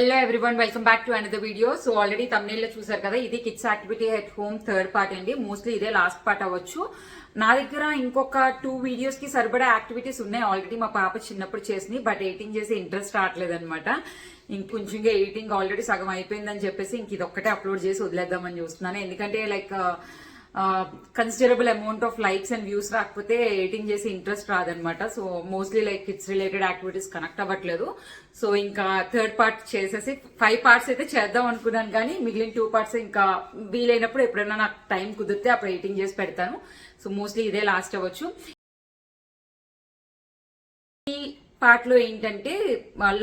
Hello everyone welcome back to another video so already Tamil లో చూసారు కదా ఇది kids activity at home third part అండి. Mostly ఇదే లాస్ట్ పార్ట్ అవ్వచ్చు. నా దగ్గర ఇంకొక టూ వీడియోస్కి సరిపడా యాక్టివిటీస్ ఉన్నాయి. ఆల్రెడీ మా పాప చిన్నప్పుడు చేసింది బట్ ఎయిటింగ్ చేసి ఇంట్రెస్ట్ రావట్లేదు అనమాట ఇంకొంచెంగా ఎయిటింగ్ ఆల్రెడీ సగం అయిపోయిందని చెప్పేసి ఇంక ఇది ఒక్కటే అప్లోడ్ చేసి వదిలేద్దామని చూస్తున్నాను. ఎందుకంటే like considerable amount of likes and views రాకపోతే ఎడిటింగ్ చేసి ఇంట్రెస్ట్ రాదనమాట so mostly like kids related activities connect అవ్వట్లేదు. సో ఇంకా థర్డ్ పార్ట్ చేసేసి ఫైవ్ పార్ట్స్ అయితే చేద్దాం అనుకున్నాను కానీ మిగిలిన టూ పార్ట్స్ ఇంకా వీలైనప్పుడు ఎప్పుడైనా నాకు టైం కుదిరితే అప్పుడు ఎడిటింగ్ చేసి పెడతాను. సో మోస్ట్లీ ఇదే లాస్ట్ అవ్వచ్చు. పార్ట్లో ఏంటంటే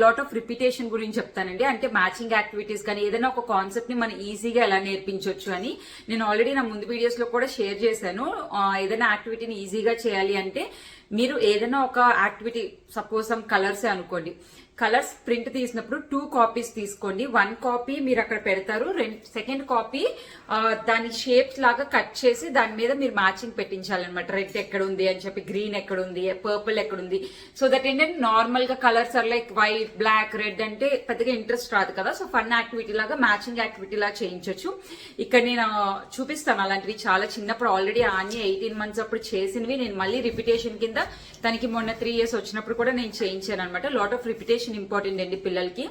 లాట్ ఆఫ్ రిపిటేషన్ గురించి చెప్తానండి. అంటే మ్యాచింగ్ యాక్టివిటీస్ కానీ ఏదైనా ఒక కాన్సెప్ట్ని మనం ఈజీగా ఎలా నేర్పించవచ్చు అని నేను ఆల్రెడీ నా ముందు వీడియోస్లో కూడా షేర్ చేశాను. ఏదైనా యాక్టివిటీని ఈజీగా చేయాలి అంటే మీరు ఏదైనా ఒక యాక్టివిటీ సపోజ్ సమ్ కలర్సే అనుకోండి. కలర్స్ ప్రింట్ తీసినప్పుడు టూ కాపీస్ తీసుకోండి. వన్ కాపీ మీరు అక్కడ పెడతారు. రెండు సెకండ్ కాపీ దాని షేప్స్ లాగా కట్ చేసి దాని మీద మీరు మ్యాచింగ్ పెట్టించాలన్నమాట. రెడ్ ఎక్కడ ఉంది అని చెప్పి గ్రీన్ ఎక్కడ ఉంది పర్పుల్ ఎక్కడ ఉంది సో దట్ ఏంటంటే నార్మల్గా colours are like white black red అంటే పెద్దగా ఇంట్రెస్ట్ రాదు కదా. సో ఫన్ యాక్టివిటీ లాగా మ్యాచింగ్ యాక్టివిటీ లాగా చేయించవచ్చు ఇక్కడ నేను చూపిస్తాను. అలాంటివి చాలా చిన్నప్పుడు ఆల్రెడీ ఆన్య ఎయిటీన్ మంత్స్ అప్పుడు చేసినవి. నేను మళ్ళీ రిపిటేషన్ కింద తనకి మొన్న త్రీ ఇయర్స్ వచ్చినప్పుడు కూడా నేను చేయించాను అనమాట లాట్ ఆఫ్ రిపిటేషన్ ఇంపార్టెంట్ అండి పిల్లలకి.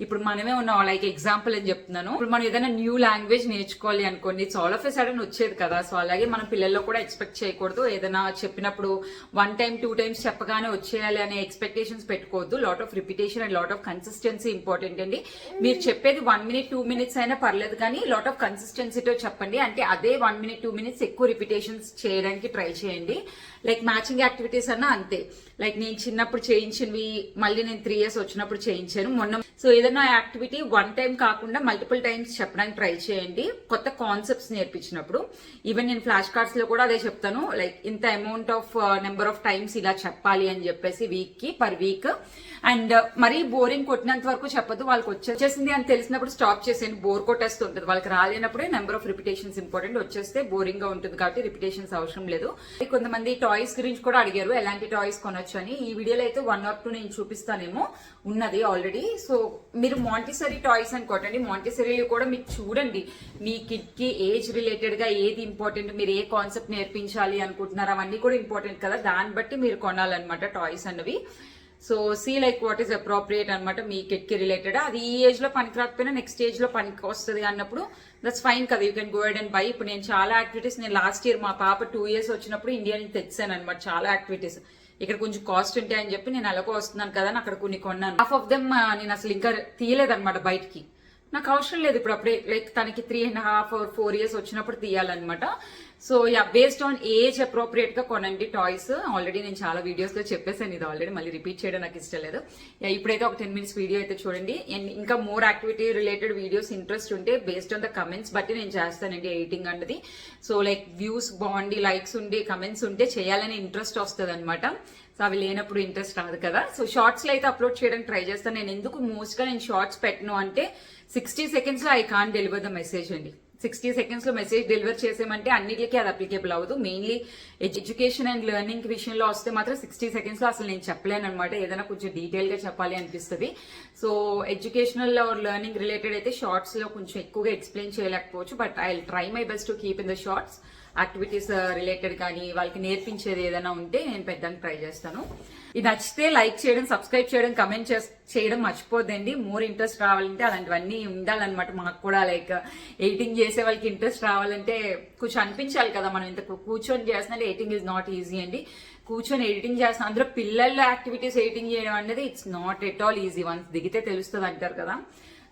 ఇప్పుడు మనమే ఉన్నాం లైక్ ఎగ్జాంపుల్ అని చెప్తున్నాను. ఇప్పుడు మనం ఏదైనా న్యూ లాంగ్వేజ్ నేర్చుకోవాలి అనుకోండి so all of a sudden వచ్చేది కదా. సో అలాగే మనం పిల్లల్లో కూడా ఎక్స్పెక్ట్ చేయకూడదు. ఏదైనా చెప్పినప్పుడు వన్ టైం టూ టైమ్స్ చెప్పగానే వచ్చేయాలి అనే ఎక్స్పెక్టేషన్స్ పెట్టుకోవద్దు. Lot of repetition and lot of consistency important అండి. మీరు చెప్పేది వన్ మినిట్ టూ మినిట్స్ అయినా పర్లేదు కానీ లాట్ ఆఫ్ కన్సిస్టెన్సీతో చెప్పండి. అంటే అదే వన్ మినిట్ టూ మినిట్స్ ఎక్కువ రిపిటేషన్స్ చేయడానికి ట్రై చేయండి. లైక్ మ్యాచింగ్ యాక్టివిటీస్ అన్నా అంతే. లైక్ నేను చిన్నప్పుడు చేయించినవి మళ్ళీ నేను త్రీ ఇయర్స్ వచ్చినప్పుడు చేయించాను. మొన్న సో ఏదైనా యాక్టివిటీ వన్ టైం కాకుండా మల్టిపుల్ టైమ్స్ చెప్పడానికి ట్రై చేయండి. కొత్త కాన్సెప్ట్స్ నేర్పించినప్పుడు. ఈవెన్ నేను ఫ్లాష్ కార్డ్స్లో కూడా అదే చెప్తాను. లైక్ ఇంత amount of number of times ఇలా చెప్పాలి అని చెప్పేసి వీక్కి పర్ వీక్ అండ్ మరీ బోరింగ్ కొట్టినంత వరకు చెప్పదు వాళ్ళకి వచ్చేసింది అని తెలిసినప్పుడు స్టాప్ చేసేయండి. బోర్ కొట్టేస్తుంటది. వాళ్ళకి రాలేనప్పుడే నెంబర్ ఆఫ్ రిపిటేషన్స్ ఇంపార్టెంట్ వచ్చేస్తే బోరింగ్గా ఉంటుంది కాబట్టి రిపిటేషన్స్ అవసరం లేదు. కొంతమంది టాయ్స్ గురించి కూడా అడిగారు ఎలాంటి టాయ్స్ కొనొచ్చు అని. ఈ వీడియోలో అయితే వన్ ఆర్ టూ నేను చూపిస్తానేమో. ఉన్నది ఆల్రెడీ సో మీరు మాంటిసరీ టాయ్స్ అని కొట్టండి. మాంటిసరీ కూడా మీరు చూడండి. మీ కిడ్కి ఏజ్ రిలేటెడ్గా ఏది ఇంపార్టెంట్ మీరు ఏ కాన్సెప్ట్ నేర్పించాలి అనుకుంటున్నారు అవన్నీ కూడా ఇంపార్టెంట్ కదా. దాన్ని బట్టి మీరు కొనాలన్నమాట టాయ్స్ అన్నవి. So see like what is appropriate అనమాట మీ కిట్కి రిలేటెడ్? అది ఈ ఏజ్లో పనికి రాకపోయినా నెక్స్ట్ ఏజ్లో పనికి వస్తుంది అన్నప్పుడు దట్స్ ఫైన్ కదా you can go and buy ఇప్పుడు నేను చాలా యాక్టివిటీస్ నేను లాస్ట్ ఇయర్ మా పాప టూ ఇయర్స్ వచ్చినప్పుడు ఇండియా నుంచి తెచ్చాను అనమాట చాలా యాక్టివిటీస్ ఇక్కడ కొంచెం కాస్ట్ ఉంటాయని చెప్పి నేను అలాగో వస్తున్నాను కదా అని అక్కడ కొన్ని కొన్నాను. హాఫ్ ఆఫ్ దెమ్ నేను అసలు ఇంకా తీయలేదన్నమాట బయటికి. నాకు అవసరం లేదు ఇప్పుడు అప్పుడే లైక్ తనకి three and half or four years వచ్చినప్పుడు తీయాలన్నమాట. So yeah based on age అప్రోప్రియేట్గా కొనండి టాయ్స్ ఆల్రెడీ నేను చాలా వీడియోస్లో చెప్పేసాను ఇది ఆల్రెడీ మళ్ళీ రిపీట్ చేయడం నాకు ఇష్టం లేదు. యా, ఇప్పుడైతే ఒక టెన్ మినిట్స్ వీడియో అయితే చూడండి. అండ్ ఇంకా more activity related videos interest ఉంటే బేస్డ్ ఆన్ ద కమెంట్స్ బట్టి నేను చేస్తానండి ఎడిటింగ్ అన్నది. సో లైక్ వ్యూస్ బాగుండి లైక్స్ ఉండి కమెంట్స్ ఉంటే చేయాలని ఇంట్రెస్ట్ వస్తుంది అనమాట సో అవి లేనప్పుడు ఇంట్రెస్ట్ రాదు కదా. సో షార్ట్స్లో అయితే అప్లోడ్ చేయడానికి ట్రై చేస్తాను. నేను ఎందుకు మోస్ట్గా నేను షార్ట్స్ పెట్టను అంటే సిక్స్టీ సెకండ్స్లో I can deliver the message అండి. సిక్స్టీ సెకండ్స్లో మెసేజ్ డెలివర్ చేసామంటే అన్నిటికీ అది అప్లికేబుల్ అవ్వదు. మెయిన్లీ ఎడ్యుకేషన్ అండ్ లెర్నింగ్ విషయంలో వస్తే మాత్రం సిక్స్టీ సెకండ్స్లో అసలు నేను చెప్పలేను అనమాట ఏదైనా కొంచెం డీటెయిల్గా చెప్పాలి అనిపిస్తుంది. So educational or learning related అయితే షార్ట్స్లో కొంచెం ఎక్కువగా ఎక్స్ప్లెయిన్ చేయలేకపోవచ్చు but I try my best to keep in the shorts activities uh, related కానీ వాళ్ళకి నేర్పించేది ఏదైనా ఉంటే నేను పెట్టడానికి ట్రై చేస్తాను. ఇది నచ్చితే లైక్ చేయడం సబ్స్క్రైబ్ చేయడం కమెంట్ చేయడం మర్చిపోద్దండి. మోర్ ఇంట్రెస్ట్ రావాలంటే అలాంటివన్నీ ఉండాలన్నమాట. మాకు కూడా లైక్ ఎడిటింగ్ uh, చేసే వాళ్ళకి ఇంట్రెస్ట్ రావాలంటే కొంచెం అనిపించాలి కదా. మనం ఇంత కూర్చొని చేస్తున్నట్టు ఎడిటింగ్ ఈజ్ నాట్ ఈజీ అండి. కూర్చొని ఎడిటింగ్ చేస్తాం అందులో పిల్లల యాక్టివిటీస్ ఎడిటింగ్ చేయడం అనేది it's not at all easy once దిగితే తెలుస్తుంది అంటారు కదా.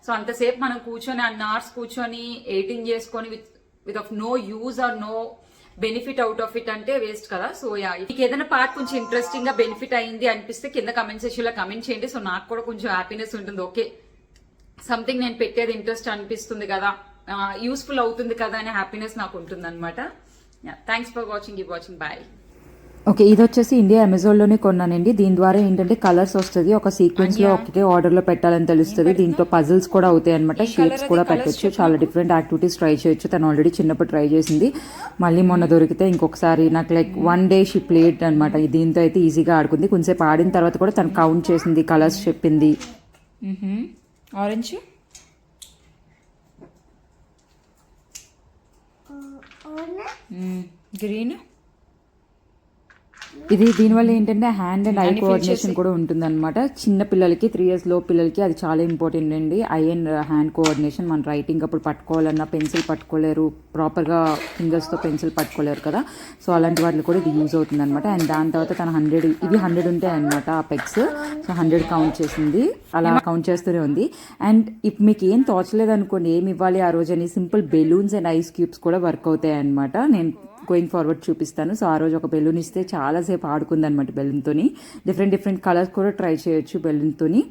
సో అంతసేపు మనం కూర్చొని అన్న అవర్స్ కూర్చొని ఎడిటింగ్ చేసుకొని with with of no use or no benefit out of it అంటే వేస్ట్ కదా. సో యా మీకు ఏదైనా పార్ట్ కొంచెం ఇంట్రెస్టింగ్గా బెనిఫిట్ అయింది అనిపిస్తే కింద కమెంట్ సెక్షన్లో కమెంట్ చేయండి. సో నాకు కూడా కొంచెం హ్యాపీనెస్ ఉంటుంది. ఓకే సంథింగ్ నేను పెట్టేది ఇంట్రెస్ట్ అనిపిస్తుంది కదా. Uh, యూస్ఫుల్ అవుతుంది కదా అనే హ్యాపీనెస్ నాకు ఉంటుంది అనమాట థ్యాంక్స్ ఫర్ వాచింగ్ ఈ వాచింగ్ బాయ్ ఓకే ఇది వచ్చేసి ఇండియా అమెజాన్లోనే కొన్నానండి. దీని ద్వారా ఏంటంటే కలర్స్ వస్తుంది ఒక సీక్వెన్స్లో ఒకటే ఆర్డర్లో పెట్టాలని తెలుస్తుంది. దీంట్లో పజిల్స్ కూడా అవుతాయి అనమాట షేప్స్ కూడా పెట్టొచ్చు. చాలా డిఫరెంట్ యాక్టివిటీస్ ట్రై చేయొచ్చు. తను ఆల్రెడీ చిన్నప్పుడు ట్రై చేసింది. మళ్ళీ మొన్న దొరికితే ఇంకొకసారి నాకు like one day she played అనమాట దీంతో అయితే ఈజీగా ఆడుకుంది. కొంచెంసేపు ఆడిన తర్వాత కూడా తను కౌంట్ చేసింది కలర్స్ చెప్పింది. ఆరెంజ్? గ్రీన్? ఇది దీనివల్ల ఏంటంటే హ్యాండ్ అండ్ ఐ కోఆర్డినేషన్ కూడా ఉంటుందన్నమాట. చిన్న పిల్లలకి త్రీ ఇయర్స్లో పిల్లలకి అది చాలా ఇంపార్టెంట్ అండి. ఐ అండ్ హ్యాండ్ కోఆర్డినేషన్ మన రైటింగ్ అప్పుడు పట్టుకోవాలన్నా పెన్సిల్ పట్టుకోలేరు. ప్రాపర్గా ఫింగర్స్తో పెన్సిల్ పట్టుకోలేరు కదా. సో అలాంటి వాటికి కూడా ఇది యూజ్ అవుతుంది అనమాట అండ్ దాని తర్వాత తన హండ్రెడ్ ఇవి హండ్రెడ్ ఉంటాయి అనమాట ఆ పెగ్స్ సో హండ్రెడ్ కౌంట్ చేసింది. అలా కౌంట్ చేస్తూనే ఉంది. అండ్ ఇప్ మీకు ఏం తోచలేదు అనుకోండి ఏమి ఇవ్వాలి ఆ రోజు అని simple balloons and ice cubes కూడా వర్క్ అవుతాయి అనమాట నేను గోయింగ్ ఫార్వర్డ్ చూపిస్తాను. సో ఆ రోజు ఒక బెలూన్ ఇస్తే చాలాసేపు ఆడుకుంది అనమాట బెలూన్తోని. డిఫరెంట్ డిఫరెంట్ కలర్స్ కూడా ట్రై చేయొచ్చు బెలూన్తోని.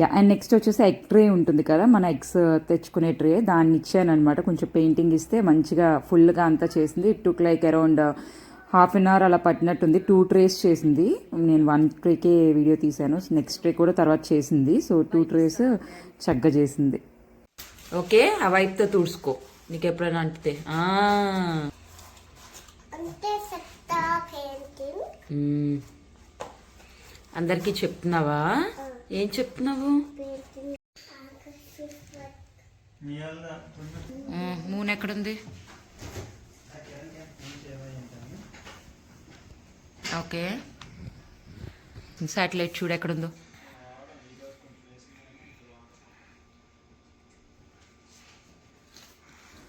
యా అండ్ నెక్స్ట్ వచ్చేసి ఎగ్ ట్రే ఉంటుంది కదా మన ఎగ్స్ తెచ్చుకునే ట్రే దాన్ని ఇచ్చాను అనమాట కొంచెం పెయింటింగ్ ఇస్తే మంచిగా ఫుల్గా అంతా చేసింది. It took like around half an hour అలా పట్టినట్టుంది. టూ ట్రేస్ చేసింది. నేను వన్ ట్రేకే వీడియో తీశాను. నెక్స్ట్ ట్రే కూడా తర్వాత చేసింది. సో టూ ట్రేస్ చక్కగా చేసింది. ఓకే ఆ వైపుతో తుడుచుకో. నీకు ఎప్పుడైనా అంటితే అందరికీ చెప్తున్నావా? ఏం చెప్తున్నావు? మూన్ ఎక్కడుంది? ఓకే. శాటిలైట్ చూడు ఎక్కడుందో.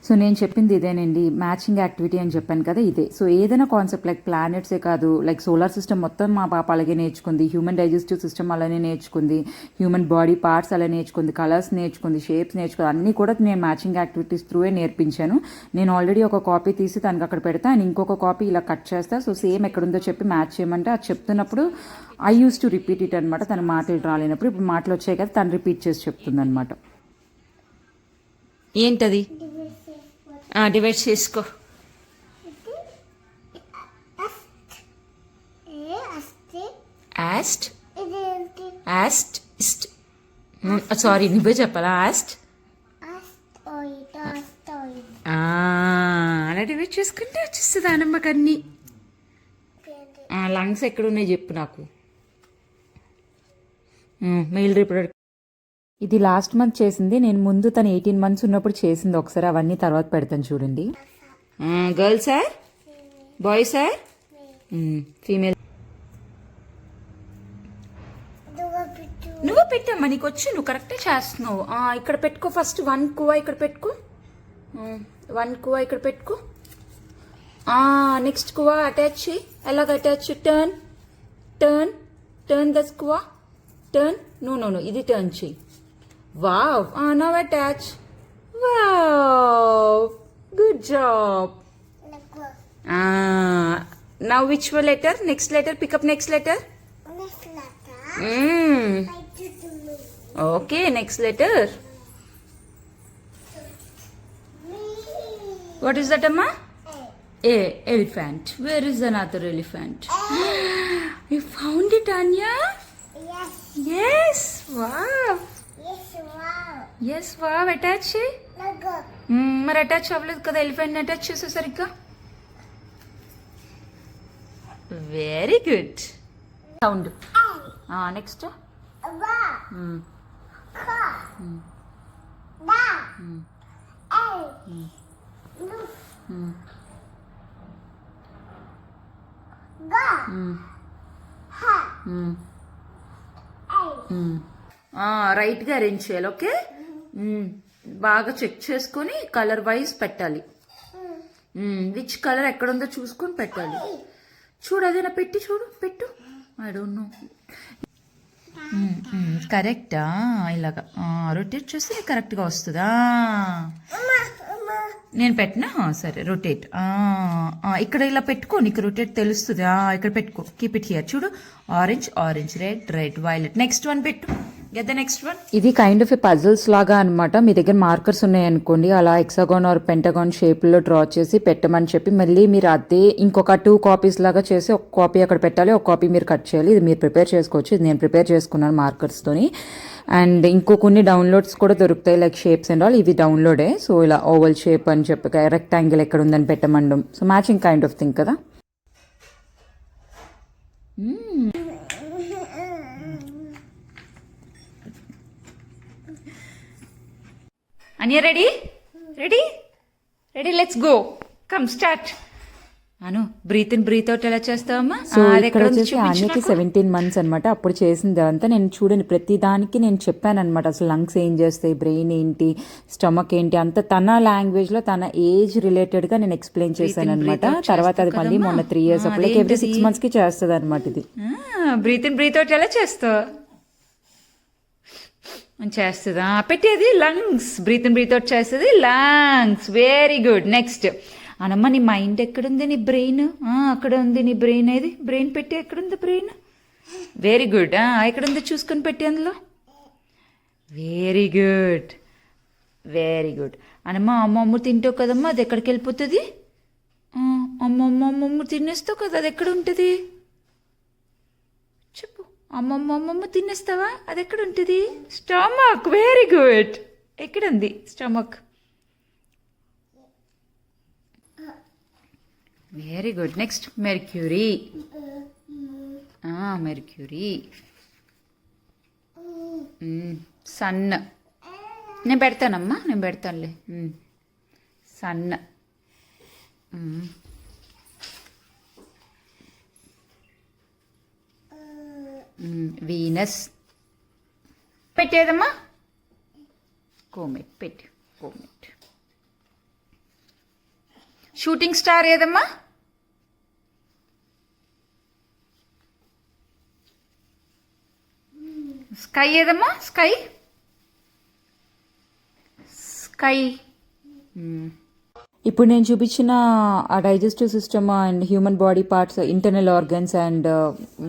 సో నేను చెప్పింది ఇదేనండి మ్యాచింగ్ యాక్టివిటీ అని చెప్పాను కదా ఇదే. సో ఏదైనా కాన్సెప్ట్ లైక్ ప్లానెట్సే కాదు లైక్ సోలార్ సిస్టమ్ మొత్తం మా పాప అలాగే నేర్చుకుంది హ్యూమన్ డైజెస్టివ్ సిస్టమ్ అలానే నేర్చుకుంది హ్యూమన్ బాడీ పార్ట్స్ అలా నేర్చుకుంది కలర్స్ నేర్చుకుంది షేప్స్ నేర్చుకుంది అన్నీ కూడా నేను మ్యాచింగ్ యాక్టివిటీస్ త్రూవే నేర్పించాను. నేను ఆల్రెడీ ఒక కాపీ తీసి తనకు అక్కడ పెడతా అండ్ ఇంకొక కాపీ ఇలా కట్ చేస్తా. సో సేమ్ ఎక్కడుందో చెప్పి మ్యాచ్ చేయమంటే అది చెప్తున్నప్పుడు I use to repeat it అనమాట తన మాటలు రాలేనప్పుడు ఇప్పుడు మాటలు వచ్చాయి కదా తను రిపీట్ చేసి చెప్తుంది అనమాట ఏంటది? డివైడ్ చేసుకో. యాస్ట్ యాస్ట్ ఇస్ట్ సారీ నువ్వే చెప్పాలా? యాస్ట్ అలా డివైడ్ చేసుకుంటే వచ్చేస్తుంది అనమ్మకి లంగ్స్ ఎక్కడ ఉన్నాయి చెప్పు నాకు. మెయిల్ రిప్రొడక్ట్ ఇది లాస్ట్ మంత్ చేసింది. నేను ముందు తను ఎయిటీన్ మంత్స్ ఉన్నప్పుడు చేసింది. ఒకసారి అవన్నీ తర్వాత పెడతాను చూడండి. Girls sir boys sir female నువ్వు పెట్టమ్మా నీకు వచ్చి నువ్వు కరెక్టే చేస్తున్నావు. ఆ, ఇక్కడ పెట్టుకో ఫస్ట్ వన్ కువా ఇక్కడ పెట్టుకో. వన్ కువా ఇక్కడ పెట్టుకో. నెక్స్ట్ కువా అటాచ్ చేయి. ఎలాగ అటాచ్ టర్న్ టర్న్ టర్న్ దస్ కువా టర్న్ నో నో నో ఇది టర్న్ చేయి. Wow. Ah, now attach. Wow. Good job. Ah. Now which letter? Next letter. Pick up next letter. Next letter. Mm. Okay. Next letter. What is that, Amma? A. Elephant. Where is another elephant? A. You found it, Anya? Yes. Yes. Wow. చేయి నాకు మ్మ్, మరి attach అవ్వలేదు కదా elephant attach చేసే సరిగ్గా? Very good sound next రైట్గా arrange చేయాలి okay బాగా చెక్ చేసుకొని కలర్ వైజ్ పెట్టాలి. విచ్ కలర్ ఎక్కడుందో చూసుకొని పెట్టాలి. చూడు అదేనా పెట్టి చూడు పెట్టు. ఐ డోంట్ నో కరెక్టా? ఇలాగా. రొటేట్ చేస్తే కరెక్ట్గా వస్తుందా? నేను పెట్టినా? సరే రొటేట్ ఇక్కడ ఇలా పెట్టుకో నీకు రొటేట్ తెలుస్తుంది? ఇక్కడ పెట్టుకో. కీప్ ఇట్ హియర్ చూడు orange orange red red violet next one పెట్టు. గెట్ ద నెక్స్ట్ వన్ ఇది కైండ్ ఆఫ్ పజిల్స్ లాగా అనమాట మీ దగ్గర మార్కర్స్ ఉన్నాయనుకోండి అలా ఎక్సాగాన్ ఆర్ పెంటగాన్ షేప్లో డ్రా చేసి పెట్టమని చెప్పి మళ్ళీ మీరు అదే ఇంకొక టూ కాపీస్ లాగా చేసి ఒక కాపీ అక్కడ పెట్టాలి. ఒక కాపీ మీరు కట్ చేయాలి. ఇది మీరు ప్రిపేర్ చేసుకోవచ్చు. ఇది నేను ప్రిపేర్ చేసుకున్నాను మార్కర్స్తోని అండ్ ఇంకో కొన్ని డౌన్లోడ్స్ కూడా దొరుకుతాయి లైక్ షేప్స్ అండ్ ఆల్ ఇవి డౌన్లోడే సో ఇలా ఓవల్ షేప్ అని చెప్పి రెక్టాంగిల్ ఎక్కడ ఉందని పెట్టమండం. So matching kind of thing కదా. Hmm. Anya ready ready ready let's go come start Anu breathe in breathe out ఎలా చేస్తావమ్మా సో ఇక్కడ వచ్చేసి ఆన్యకి. సెవెంటీన్ మంత్స్ అనమాట అప్పుడు చేసింది అంతా నేను చూడండి ప్రతి దానికి నేను చెప్పాను అనమాట అసలు లంగ్స్ ఏం చేస్తాయి బ్రెయిన్ ఏంటి స్టమక్ ఏంటి అంత తన లాంగ్వేజ్లో తన ఏజ్ రిలేటెడ్గా నేను ఎక్స్ప్లెయిన్ చేశాను అనమాట తర్వాత అది మళ్ళీ? మొన్న త్రీ ఇయర్స్ అప్పుడు ఎవ్రీ? సిక్స్ మంత్స్కి చేస్తుంది అనమాట ఇది. బ్రీత్ ఇన్ బ్రీత్ అవుట్ ఎలా చేస్తావు? చేస్తుందా? పెట్టేది lungs breathe in breathe out చేస్తుంది. లంగ్స్ వెరీ గుడ్ నెక్స్ట్ అనమ్మ నీ మైండ్ ఎక్కడుంది నీ బ్రెయిన్ అక్కడ ఉంది నీ బ్రెయిన్ ఏది? బ్రెయిన్ పెట్టి ఎక్కడుంది బ్రెయిన్ వెరీ గుడ్ ఎక్కడుంది చూసుకొని పెట్టి అందులో? వెరీ గుడ్ వెరీ గుడ్ అనమ్మ అమ్మ అమ్మ తింటావు కదమ్మా అది ఎక్కడికి వెళ్ళిపోతుంది? అమ్మ అమ్మ అమ్మ తినేస్తావు కదా అది ఎక్కడ ఉంటుంది? చెప్పు. అమ్మమ్మ అమ్మమ్మ తినేస్తావా? అది ఎక్కడ ఉంటుంది స్టమక్ వెరీ గుడ్ ఎక్కడ ఉంది stomach very good next Mercury Mercury sun నేను పెడతానమ్మా నేను పెడతానులే. Hmm, సన్ వీనస్ పెట్టేదమ్మా కోమెట్ పెట్టి కోమెట్ షూటింగ్ స్టార్ ఏదమ్మా స్కై ఏదమ్మా స్కై స్కై ఇప్పుడు నేను చూపించిన ఆ digestive system and human body parts internal organs and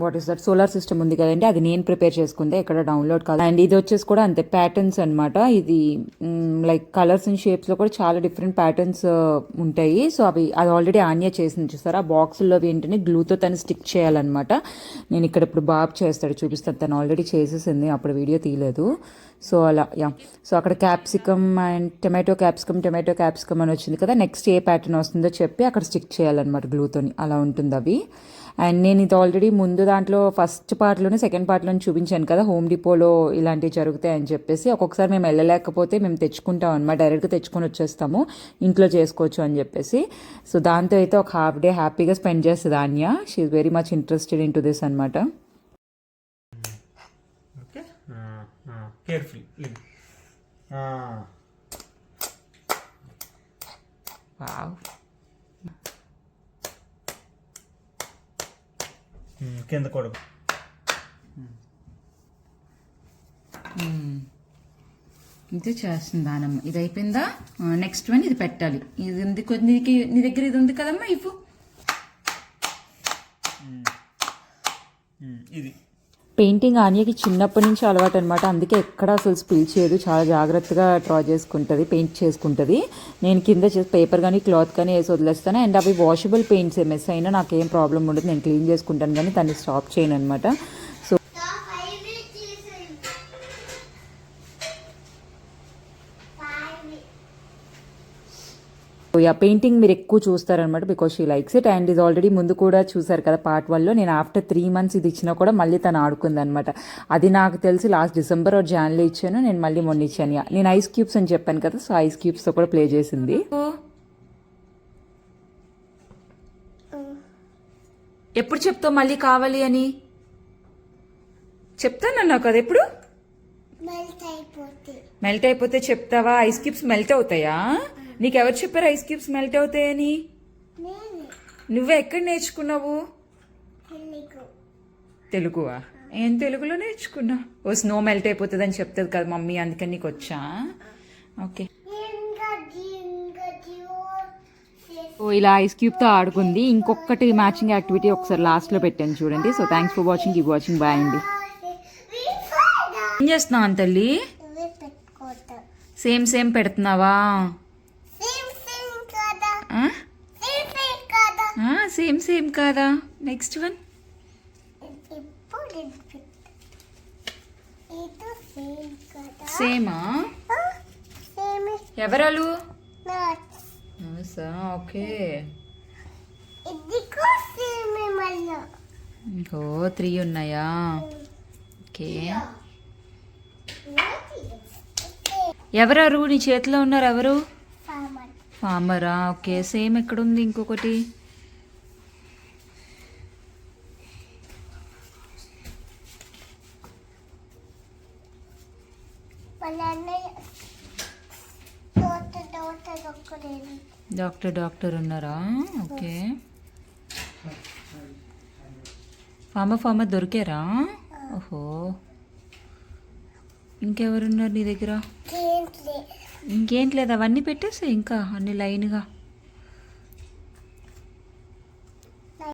what is that solar system ఉంది కదండి. అది నేను ప్రిపేర్ చేసుకుందే ఎక్కడ డౌన్లోడ్ కాదు. అండ్ ఇది వచ్చేసి కూడా అంతే ప్యాటర్న్స్ అనమాట ఇది లైక్ కలర్స్ అండ్ షేప్స్లో కూడా చాలా డిఫరెంట్ ప్యాటర్న్స్ uh, ఉంటాయి. సో అవి అది ఆల్రెడీ ఆన్యా చేసింది చూస్తారు ఆ బాక్సుల్లో ఏంటంటే గ్లూతో తను స్టిక్ చేయాలన్నమాట. నేను ఇక్కడ ఇప్పుడు బాబు చేస్తాడు చూపిస్తాను. తను ఆల్రెడీ చేసేసింది అప్పుడు వీడియో తీయలేదు. సో అలా యా సో అక్కడ capsicum and tomato capsicum tomato capsicum అని వచ్చింది కదా నెక్స్ట్ ఏ ప్యాటర్న్ వస్తుందో చెప్పి అక్కడ స్టిక్ చేయాలన్నమాట గ్లూతోని. అలా ఉంటుంది అవి. అండ్ నేను ఇది ఆల్రెడీ ముందు దాంట్లో ఫస్ట్ పార్ట్లోనే సెకండ్ పార్ట్లోనే చూపించాను కదా హోమ్ డిపోలో ఇలాంటివి జరుగుతాయి అని చెప్పేసి. ఒక్కొక్కసారి మేము వెళ్ళలేకపోతే మేము తెచ్చుకుంటాం అనమాట డైరెక్ట్గా తెచ్చుకొని వచ్చేస్తాము ఇంట్లో చేసుకోవచ్చు అని చెప్పేసి. సో దాంతో అయితే ఒక హాఫ్ డే హ్యాపీగా స్పెండ్ చేస్తుంది Anya. She very much interested in to this అనమాట కేర్ఫుల్. వావ్ కింద కూడా ఇది చేస్తుంది దానమ్మ ఇది అయిపోయిందా? నెక్స్ట్ వన్ ఇది పెట్టాలి. ఇది ఉంది కొద్దికి నీ దగ్గర ఇది ఉంది కదమ్మా ఇవ్వు. ఇది. పెయింటింగ్ ఆన్యకి చిన్నప్పటి నుంచి అలవాటు అనమాట అందుకే ఎక్కడ అసలు స్పిల్ చేయదు. చాలా జాగ్రత్తగా డ్రా చేసుకుంటుంది పెయింట్ చేసుకుంటుంది. నేను కింద పేపర్ కానీ క్లాత్ కానీ వేసి వదిలేస్తాను. అండ్ అవి వాషబుల్ పెయింట్స్ మెస్ అయినా నాకేం ప్రాబ్లం ఉండదు. నేను క్లీన్ చేసుకుంటాను కానీ దాన్ని స్టాప్ చేయను అనమాట సో ఆ పెయింటింగ్ మీరు ఎక్కువ చూస్తారనమాట because she likes it and ఇది ఆల్రెడీ ముందు కూడా చూసారు కదా పార్ట్ వన్లో. నేను ఆఫ్టర్ త్రీ మంత్స్ ఇది ఇచ్చినా కూడా మళ్ళీ తను ఆడుకుంది అనమాట అది నాకు తెలిసి లాస్ట్ డిసెంబర్ ఆర్ జాన్లో ఇచ్చాను. నేను మళ్ళీ మొన్న ఇచ్చాను. యా, నేను ఐస్ క్యూబ్స్ అని చెప్పాను కదా సో ఐస్ క్యూబ్స్తో కూడా ప్లే చేసింది. ఎప్పుడు చెప్తావు మళ్ళీ కావాలి అని? చెప్తానన్నావు కదా ఎప్పుడు? మెల్ట్ అయిపోతే. చెప్తావా? ఐస్ క్యూబ్స్ మెల్ట్ అవుతాయా? నీకు ఎవరు చెప్పారు ఐస్ క్యూబ్స్ మెల్ట్ అవుతాయని? నువ్వే ఎక్కడ నేర్చుకున్నావు? తెలుగు. తెలుగువా? ఏం తెలుగులో నేర్చుకున్నా ఓ స్నో మెల్ట్ అయిపోతుంది అని చెప్తుంది కదా మమ్మీ అందుకని నీకు వచ్చా? ఓకే. సో ఇలా ఐస్ క్యూబ్తో ఆడుకుంది. ఇంకొకటి మ్యాచింగ్ యాక్టివిటీ ఒకసారి లాస్ట్లో పెట్టాను చూడండి. సో థ్యాంక్స్ ఫర్ వాచింగ్ ఈ వాచింగ్ బాయ్ అండి. ఏం చేస్తున్నావు తల్లి సేమ్ సేమ్ పెడుతున్నావా? సేమ్ సేమ్ కాదా? నెక్స్ట్ వన్ సేమ్ సేమా ఎవరాలు? ఓకే ఓ త్రీ ఉన్నాయా? ఓకే ఎవరారు? నీ చేతిలో ఉన్నారు ఎవరు? ఫార్మర్ ఓకే సేమ్ ఎక్కడుంది ఇంకొకటి? డాక్టర్ డాక్టర్ ఉన్నారా? ఓకే. ఫార్మర్ ఫార్మర్ దొరికారా? ఓహో. ఇంకెవరున్నారు నీ దగ్గర? ఇంకేం లేదు అవన్నీ పెట్టేసి ఇంకా అన్ని లైన్గా.